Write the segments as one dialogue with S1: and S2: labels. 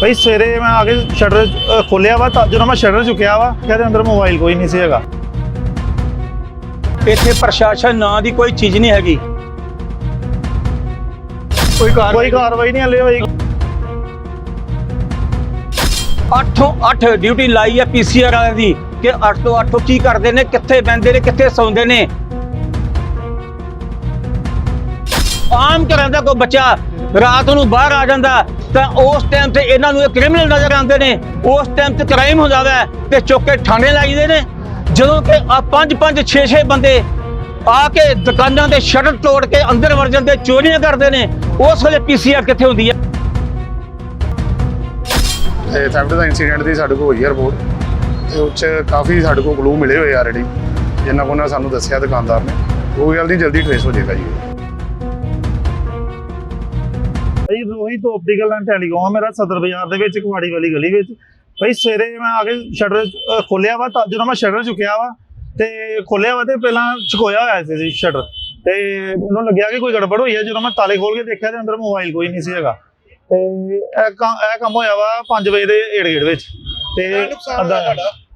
S1: ਭਾਈ ਸਵੇਰੇ ਮੈਂ ਆ ਕੇ ਸ਼ਟਰ ਖੋਲਿਆ ਵਾ ਤਾਂ ਜਦੋਂ ਮੈਂ ਸ਼ਟਰ ਚੁੱਕਿਆ ਵਾ ਕਹਿੰਦੇ ਅੰਦਰ ਮੋਬਾਈਲ ਕੋਈ ਨਹੀਂ ਸੀ ਹੈਗਾ।
S2: ਇੱਥੇ ਪ੍ਰਸ਼ਾਸਨ ਨਾਂ ਦੀ ਕੋਈ ਚੀਜ਼ ਨਹੀਂ ਹੈਗੀ। ਕੋਈ
S1: ਕੋਈ ਕਾਰਵਾਈ ਨਹੀਂ ਹਲੇ ਹੋਈ।
S2: ਅੱਠੋਂ 8 ਡਿਊਟੀ ਲਾਈ ਹੈ ਪੀਸੀਆਰ ਵਾਲਿਆਂ ਦੀ ਕਿ 8 ਤੋਂ 8 ਕੀ ਕਰਦੇ ਨੇ ਕਿੱਥੇ ਬੈੰਦੇ ਨੇ ਕਿੱਥੇ ਸੌਂਦੇ ਨੇ। ਆਮ ਘਰਾਂ ਦਾ ਕੋਈ ਬੱਚਾ ਰਾਤ ਨੂੰ ਬਾਹਰ ਆ ਜਾਂਦਾ ਤਾਂ ਉਸ ਟਾਈਮ ਤੇ ਇਹਨਾਂ ਨੂੰ ਇਹ ਕ੍ਰਿਮੀਨਲ ਨਜ਼ਰ ਆਉਂਦੇ ਨੇ। ਉਸ ਟਾਈਮ ਤੇ ਕ੍ਰਾਈਮ ਹੋ ਜਾਂਦਾ ਤੇ ਚੁੱਕ ਕੇ ਥਾਣੇ ਲਾਈਦੇ ਨੇ। ਜਦੋਂ ਕਿ ਆ 5 5 6 6 ਬੰਦੇ ਆ ਕੇ ਦੁਕਾਨਾਂ ਦੇ ਸ਼ਟਰ ਤੋੜ ਕੇ ਅੰਦਰ ਵੜ ਜਾਂਦੇ, ਚੋਰੀਆਂ ਕਰਦੇ ਨੇ। ਉਸ ਵੇਲੇ ਪੀਸੀਆਰ ਕਿੱਥੇ ਹੁੰਦੀ ਹੈ
S3: ਤੇ ਥੈਫਟ ਦਾ ਇਨਸੀਡੈਂਟ ਦੀ ਸਾਡੇ ਕੋਲ ਹੋਈ ਹੈ ਰਿਪੋਰਟ ਤੇ ਉਹ ਕਾਫੀ ਸਾਡੇ ਕੋਲ ਗਲੂ ਮਿਲੇ ਹੋਏ ਆਲਰੇਡੀ ਜਿਨ੍ਹਾਂ ਕੋਲ ਸਾਨੂੰ ਦੱਸਿਆ ਦੁਕਾਨਦਾਰ ਨੇ। ਉਹ ਗੱਲ ਨਹੀਂ ਜਲਦੀ ਟ੍ਰੇਸ ਹੋ ਜਾਏਗਾ ਜੀ।
S1: ਭਾਈ ਰੋਹਿਤ ਆਪਟੀਕਲ ਐਂਡ ਟੈਲੀਕਾਮ ਮੇਰਾ ਸਦਰ ਬਾਜ਼ਾਰ ਦੇ ਵਿੱਚ ਕੁਵਾੜੀ ਵਾਲੀ ਗਲੀ ਵਿੱਚ। ਭਾਈ ਸਵੇਰੇ ਮੈਂ ਆ ਕੇ ਸ਼ਟਰ ਖੋਲਿਆ ਵਾ ਤਾਂ ਜਦੋਂ ਮੈਂ ਸ਼ਟਰ ਚੁੱਕਿਆ ਵਾ ਤੇ ਖੋਲਿਆ ਵਾ ਤੇ ਪਹਿਲਾਂ ਚੁਕੋਇਆ ਹੋਇਆ ਸੀ ਸ਼ਟਰ ਤੇ ਮੈਨੂੰ ਲੱਗਿਆ ਕਿ ਕੋਈ ਗੜਬੜ ਹੋਈ ਹੈ ਜਦੋਂ ਮੈਂ ਤਾਲੇ ਖੋਲ ਕੇ ਦੇਖਿਆ ਤੇ ਅੰਦਰ ਮੋਬਾਈਲ ਕੋਈ ਨਹੀਂ ਸੀ ਹੈਗਾ। ਤੇ ਇਹ ਕੰਮ ਇਹ ਕੰਮ ਹੋਇਆ ਵਾ 5 ਵਜੇ ਦੇ ਏੜ ਗੇੜ ਵਿੱਚ। ਤੇ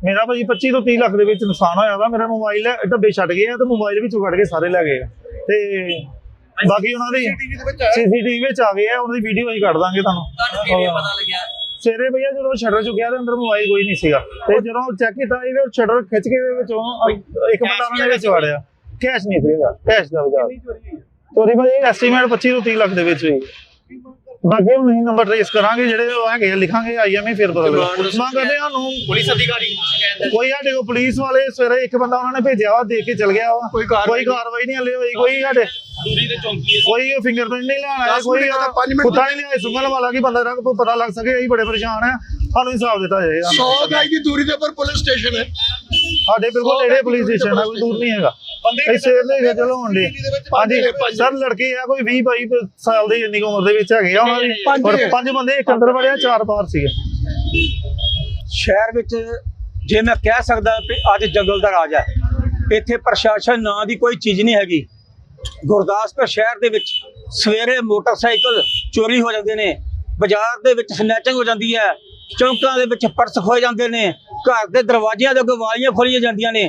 S1: ਮੇਰਾ ਭਾਜੀ 25 ਤੋਂ 30 ਲੱਖ ਦੇ ਵਿੱਚ ਨੁਕਸਾਨ ਹੋਇਆ ਵਾ। ਮੇਰਾ ਮੋਬਾਈਲ ਡੱਬੇ ਛੱਡ ਗਏ ਆ ਤੇ ਮੋਬਾਈਲ ਵਿੱਚੋਂ ਕੱਢ ਕੇ ਸਾਰੇ ਲੈ ਗਏ ਤੇ ਬਾਕੀ ਉਹਨਾਂ ਦੀ ਸੀਸੀਟੀਵੀ ਵਿੱਚ ਆ ਗਏ ਆ ਉਹਨਾਂ ਦੀ ਵੀਡੀਓ ਹੀ ਕੱਢ ਦਾਂਗੇ ਤੁਹਾਨੂੰ। ਸਵੇਰੇ ਭਈਆ ਜਦੋਂ ਸ਼ਟਰ ਚੁੱਕਿਆ ਤੇ ਅੰਦਰ ਮੋਬਾਈਲ ਕੋਈ ਨਹੀਂ ਸੀਗਾ। ਤੇ ਜਦੋਂ ਚੈੱਕ ਕੀਤਾ ਇਹ ਸ਼ਟਰ ਖਿੱਚ ਕੇ ਦੇ ਵਿੱਚੋਂ ਇੱਕ ਬੰਦਾ ਉਹਨਾਂ ਦੇ ਵਿੱਚ ਵੜਿਆ। ਕੈਸ਼ ਨਹੀਂ ਸੀਗਾ ਕੈਸ਼ ਦਾ ਵਜਾ ਚੋਰੀ ਭਾਈ ਐਸਟੀਮੇਟ 25 ਤੋਂ 30 ਲੱਖ ਦੇ ਵਿੱਚ ਹੋਈ। ਬਾਕੀ ਹੁਣ ਅਸੀਂ ਨੰਬਰ ਟ੍ਰੇਸ ਕਰਾਂਗੇ ਜਿਹੜੇ ਉਹ ਹੈਗੇ ਆ, ਲਿਖਾਂਗੇ ਆਈਐਮਏ ਫਿਰ ਪਤਾ ਮੰਗ ਕਰਦੇ ਹਾਂ ਨੂੰ
S4: ਪੁਲਿਸ ਅਧਿਕਾਰੀ
S1: ਕੋਈ ਸਾਡੇ ਕੋਲ ਪੁਲਿਸ ਵਾਲੇ ਸਵੇਰੇ ਇੱਕ ਬੰਦਾ ਉਹਨਾਂ ਨੇ ਭੇਜਿਆ ਵਾ ਦੇਖ ਕੇ ਚਲ ਗਿਆ ਵਾ।
S2: ਕੋਈ ਕਾਰਵਾਈ
S1: ਕਾਰਵਾਈ ਨਹੀਂ ਹਲੇ ਹੋਈ ਕੋਈ ਸਾਡੇ
S4: ਦੂਰੀ ਤੇ ਚੌਂਕੀ ਹੈ।
S1: ਕੋਈ ਫਿੰਗਰਪ੍ਰਿੰਟ ਨਹੀਂ ਲੈਣ ਆਇਆ ਕੋਈ ਕੁੱਤਾ ਨਹੀਂ ਲਿਆਇਆ ਸੁੰਗਲ ਵਾਲਾ ਕੀ ਬੰਦਾ ਦਾ ਕੋਈ ਪਤਾ ਲੱਗ ਸਕੇ ਅਸੀਂ ਬੜੇ ਪਰੇਸ਼ਾਨ ਆ ਸਾਨੂੰ ਹਿਸਾਬ ਦਿੱਤਾ ਜਾਏ
S5: ਸੌ ਗਾਈ ਦੀ ਦੂਰੀ ਦੇ ਉੱਪਰ ਪੁਲਿਸ ਸਟੇਸ਼ਨ ਹੈ।
S1: ਸਾਡੇ ਬਿਲਕੁਲ ਨੇੜੇ ਪੁਲਿਸ ਸਟੇਸ਼ਨ ਹੈ ਕੋਈ ਦੂਰ ਨਹੀਂ ਹੈਗਾ। ਅਸੀਂ ਸਵੇਰ ਦੇ ਚਲੋ ਹੁੰਦੇ ਹਾਂਜੀ ਸਰ ਲੜਕੇ ਆ ਕੋਈ 20 22 ਸਾਲ ਦੇ ਇੰਨੀ ਕੁ ਉਮਰ ਦੇ ਵਿੱਚ ਹੈਗੇ ਆ ਉਹਨਾਂ ਦੀ। ਔਰ ਪੰਜ ਬੰਦੇ ਇੱਕ ਅੰਦਰ ਵੜਿਆ ਚਾਰ ਬਾਹਰ ਸੀਗੇ।
S2: ਸ਼ਹਿਰ ਵਿੱਚ ਜੇ ਮੈਂ ਕਹਿ ਸਕਦਾ ਕਿ ਅੱਜ ਜੰਗਲ ਦਾ ਰਾਜ ਹੈ ਇੱਥੇ ਪ੍ਰਸ਼ਾਸਨ ਨਾਂ ਦੀ ਕੋਈ ਚੀਜ਼ ਨਹੀਂ ਹੈਗੀ। ਗੁਰਦਾਸਪੁਰ ਸ਼ਹਿਰ ਦੇ ਵਿੱਚ ਸਵੇਰੇ ਮੋਟਰਸਾਈਕਲ ਚੋਰੀ ਹੋ ਜਾਂਦੇ ਨੇ ਬਾਜ਼ਾਰ ਦੇ ਵਿੱਚ ਸਨੈਚਿੰਗ ਹੋ ਜਾਂਦੀ ਹੈ ਚੌਂਕਾਂ ਦੇ ਵਿੱਚ ਪਰਸ ਖੋਏ ਜਾਂਦੇ ਨੇ ਘਰ ਦੇ ਦਰਵਾਜ਼ਿਆਂ ਦੇ ਅੱਗੇ ਵਾਲੀਆਂ ਖੋਲੀਆਂ ਜਾਂਦੀਆਂ ਨੇ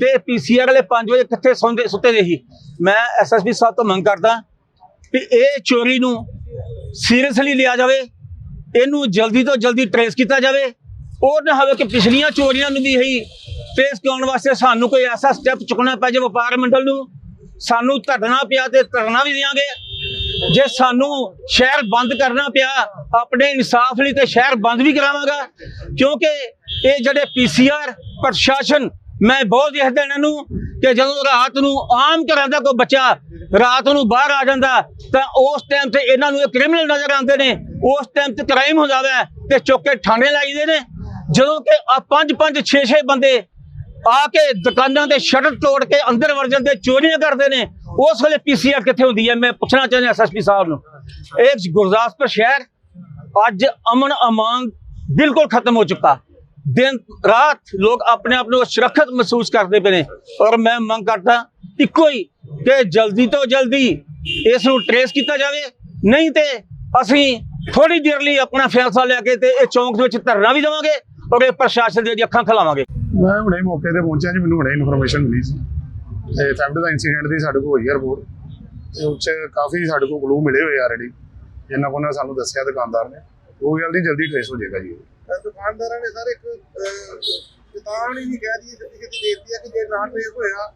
S2: ਤੇ ਪੀਸੀਆਰ ਵਾਲੇ 5 ਵਜੇ ਕਿੱਥੇ ਸੌਂਦੇ ਸੁੱਤੇ ਦੇ ਸੀ ਮੈਂ ਐਸਐਸਪੀ ਸਾਹਿਬ ਤੋਂ ਮੰਗ ਕਰਦਾ ਕਿ ਇਹ ਚੋਰੀ ਨੂੰ ਸੀਰੀਅਸਲੀ ਲਿਆ ਜਾਵੇ, ਇਹਨੂੰ ਜਲਦੀ ਤੋਂ ਜਲਦੀ ਟਰੇਸ ਕੀਤਾ ਜਾਵੇ। ਉਹ ਨਾ ਹੋਵੇ ਕਿ ਪਿਛਲੀਆਂ ਚੋਰੀਆਂ ਨੂੰ ਵੀ ਹੀ ਟਰੇਸ ਕਰਨ ਵਾਸਤੇ ਸਾਨੂੰ ਕੋਈ ਐਸਾ ਸਟੈਪ ਚੁੱਕਣਾ ਪੈ ਜਾਵੇ ਵਪਾਰ ਮੰਡਲ ਨੂੰ। ਸਾਨੂੰ ਧਰਨਾ ਪਿਆ ਤੇ ਧਰਨਾ ਵੀ ਦਿਆਂਗੇ ਜੇ ਸਾਨੂੰ ਸ਼ਹਿਰ ਬੰਦ ਕਰਨਾ ਪਿਆ, ਆਪਣੇ ਇਨਸਾਫ ਲਈ ਤੇ ਸ਼ਹਿਰ ਬੰਦ ਵੀ ਕਰਾਵਾਂਗਾ। ਕਿਉਂਕਿ ਇਹ ਜਿਹੜੇ ਪੀਸੀਆਰ ਪ੍ਰਸ਼ਾਸਨ ਮੈਂ ਬਹੁਤ ਦੇਖਦਾ ਇਹਨਾਂ ਨੂੰ ਕਿ ਜਦੋਂ ਰਾਤ ਨੂੰ ਆਮ ਘਰਾਂ ਦਾ ਕੋਈ ਬੱਚਾ ਰਾਤ ਨੂੰ ਬਾਹਰ ਆ ਜਾਂਦਾ, ਤਾਂ ਉਸ ਟਾਈਮ ਤੇ ਇਹਨਾਂ ਨੂੰ ਇਹ ਕ੍ਰਿਮੀਨਲ ਨਜ਼ਰ ਆਉਂਦੇ ਨੇ। ਉਸ ਟਾਈਮ ਤੇ ਕ੍ਰਾਈਮ ਹੋ ਜਾਂਦਾ ਹੈ ਤੇ ਚੁੱਕ ਕੇ ਥਾਣੇ ਲਾਈਦੇ ਨੇ। ਜਦੋਂ ਕਿ ਆ ਪੰਜ ਪੰਜ 6 6 ਬੰਦੇ ਆ ਕੇ ਦੁਕਾਨਾਂ ਦੇ ਸ਼ਟਰ ਤੋੜ ਕੇ ਅੰਦਰ ਵੜ ਜਾਂਦੇ, ਚੋਰੀਆਂ ਕਰਦੇ ਨੇ। ਉਸ ਵੇਲੇ ਪੀਸੀਆਰ ਕਿੱਥੇ ਹੁੰਦੀ ਹੈ ਮੈਂ ਪੁੱਛਣਾ ਚਾਹੁੰਦਾ ਐਸਐਸਪੀ ਸਾਹਿਬ ਨੂੰ। ਇਹ ਗੁਰਦਾਸਪੁਰ ਸ਼ਹਿਰ ਅੱਜ ਅਮਨ ਅਮਾਨ ਬਿਲਕੁਲ ਖਤਮ ਹੋ ਚੁੱਕਾ। ਦਿਨ, ਰਾਤ ਲੋਕ ਆਪਣੇ ਆਪ ਨੂੰ ਸੁਰੱਖਿਅਤ ਮਹਿਸੂਸ ਕਰਦੇ ਪਏ ਨੇ। ਔਰ ਮੈਂ ਮੰਗ ਕਰਦਾ ਇੱਕੋ ਹੀ ਕਿ ਜਲਦੀ ਤੋਂ ਜਲਦੀ ਇਸ ਨੂੰ ਟਰੇਸ ਕੀਤਾ ਜਾਵੇ। ਨਹੀਂ ਤੇ ਅਸੀਂ ਥੋੜੀ ਦੇਰ ਲਈ ਆਪਣਾ ਫੈਸਲਾ ਲੈ ਕੇ ਤੇ ਇਹ ਚੌਂਕ ਦੇ ਵਿੱਚ ਧਰਨਾ ਵੀ ਦੇਵਾਂਗੇ ਔਰ ਇਹ ਪ੍ਰਸ਼ਾਸਨ ਦੀਆਂ ਅੱਖਾਂ ਖਲਾਵਾਂਗੇ।
S3: ਮੈਂ ਹੁਣੇ ਮੌਕੇ ਤੇ ਪਹੁੰਚਿਆ ਜੀ, ਮੈਨੂੰ ਹੁਣੇ ਇਨਫੋਰਮੇਸ਼ਨ ਮਿਲੀ ਸੀ। ਤੇ ਥੈਫਟ ਦਾ ਇਨਸੀਡੈਂਟ ਦੀ ਸਾਡੇ ਕੋਲ ਹੋਈ ਰਿਪੋਰਟ ਤੇ ਉਹ 'ਚ ਕਾਫੀ ਸਾਡੇ ਕੋਲ ਗਲੂ ਮਿਲੇ ਹੋਏ ਆਲਰੇਡੀ ਜਿਨ੍ਹਾਂ ਕੋਲ ਸਾਨੂੰ ਦੱਸਿਆ ਦੁਕਾਨਦਾਰ ਨੇ। ਉਹ ਗੱਲ ਨਹੀਂ ਜਲਦੀ ਟ੍ਰੇਸ ਹੋ ਜਾਏਗਾ ਜੀ।
S5: ਦੁਕਾਨਦਾਰਾਂ ਨੇ ਸਰ ਇੱਕ ਚੇਤਾਵਨੀ ਵੀ ਕਹਿ ਦੀ ਜਿੱਤੀ ਕਿਤੇ ਦੇਤੀ ਹੈ ਕਿ ਜੇ ਨਾ ਟ੍ਰੇਸ ਹੋਇਆ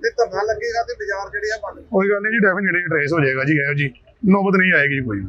S5: ਤੇ ਧਰਨਾ ਲੱਗੇਗਾ ਤੇ ਬਾਜ਼ਾਰ ਜਿਹੜੇ ਆ ਬੰਦ
S3: ਕੋਈ ਗੱਲ ਨਹੀਂ ਜੀ ਡੈਫੀਨਿਟਲੀ ਟ੍ਰੇਸ ਹੋ ਜਾਏਗਾ ਜੀ, ਇਹੋ ਜੀ ਨੌਬਤ ਨਹੀਂ ਆਏਗੀ ਜੀ ਕੋਈ।